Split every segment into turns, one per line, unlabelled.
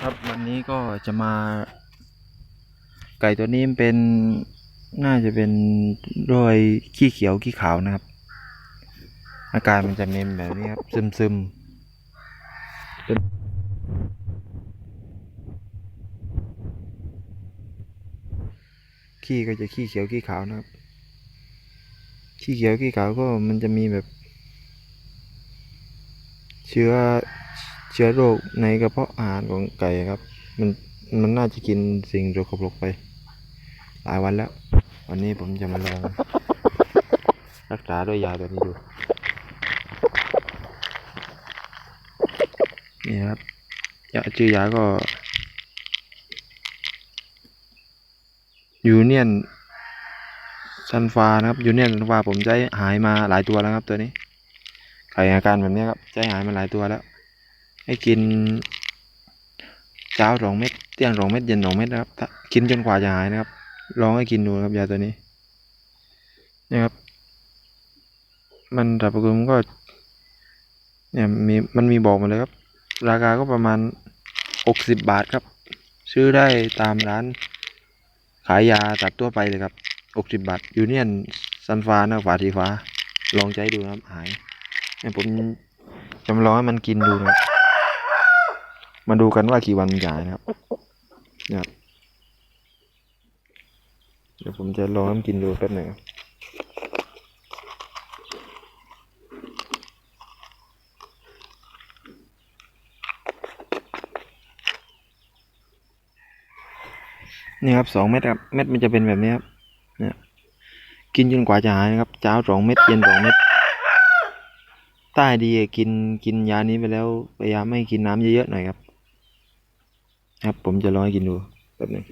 ครับวันนี้ก็จะมา ไก่ตัวนี้เป็นน่าจะเป็นรอยขี้เขียวขี้ขาวนะครับ อาการมันจะเป็นแบบนี้ครับ ซึมซึมๆเป็นขี้ก็จะขี้เขียวขี้ขาวนะครับ ขี้เขียวขี้ขาวก็มันจะมีแบบ ชื้อเชื้อโรคในกระเพาะอาหารของไก่ครับ มันมันน่าจะกินสิ่งโรคกปรกไป หลายวันแล้ว วันนี้ผมจะมาลองรักษาด้วยยาตัวนี้ดู นี่ครับยาชื่อยาก็ยูเนียนซันฟานะครับยูเนียนซันฟาผมใช้หายมาหลายตัวแล้วครับตัวนี้ ไข่อาการแบบนี้ครับใจหายมาหลายตัวแล้ว ให้กินเช้าสองเม็ดเที่ยงสองเม็ดเย็นสองเม็ดนะครับกินจนกว่าจะหายนะครับ ลองให้กินดูครับยาตัวนี้นี่ครับ มันสรรพคุณมันก็เนี่ยมีมันมีบอกมาเลยครับ ราคาก็ประมาณหกสิบบาทครับ ซื้อได้ตามร้าน ขายยาตัดทั่วไปเลยครับหกสิบบาทยูเนียนซันฟ้านะฝาสีฟ้า ลองใช้ดูนะครับหาย ผมจะมาลองให้มันกินดูนะมาดูกันว่ากี่วันมันจะหายนะครับเนี่ยครับเดี๋ยวผมจะลองให้มันกินดูแป๊บหนึ่งนี่ครับสองเม็ดครับเม็ดมันจะเป็นแบบนี้ครับเนี่ยกินจนกว่าจะหายนะครับเช้าสองเม็ดเย็นสองเม็ด ให้ดีกินกินยานี้ไปแล้วพยายามไม่กินน้ำเยอะๆหน่อยครับ ครับ ผมจะลองให้กินดูแป๊บนึง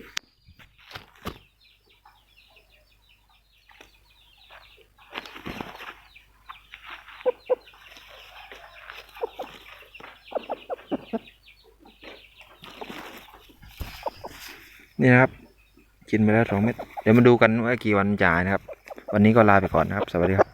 นี่นะครับ กินไปแล้วสองเม็ดเดี๋ยวมาดูกันว่ากี่วันจ่ายนะครับ วันนี้ก็ลาไปก่อนนะครับ สวัสดีครับ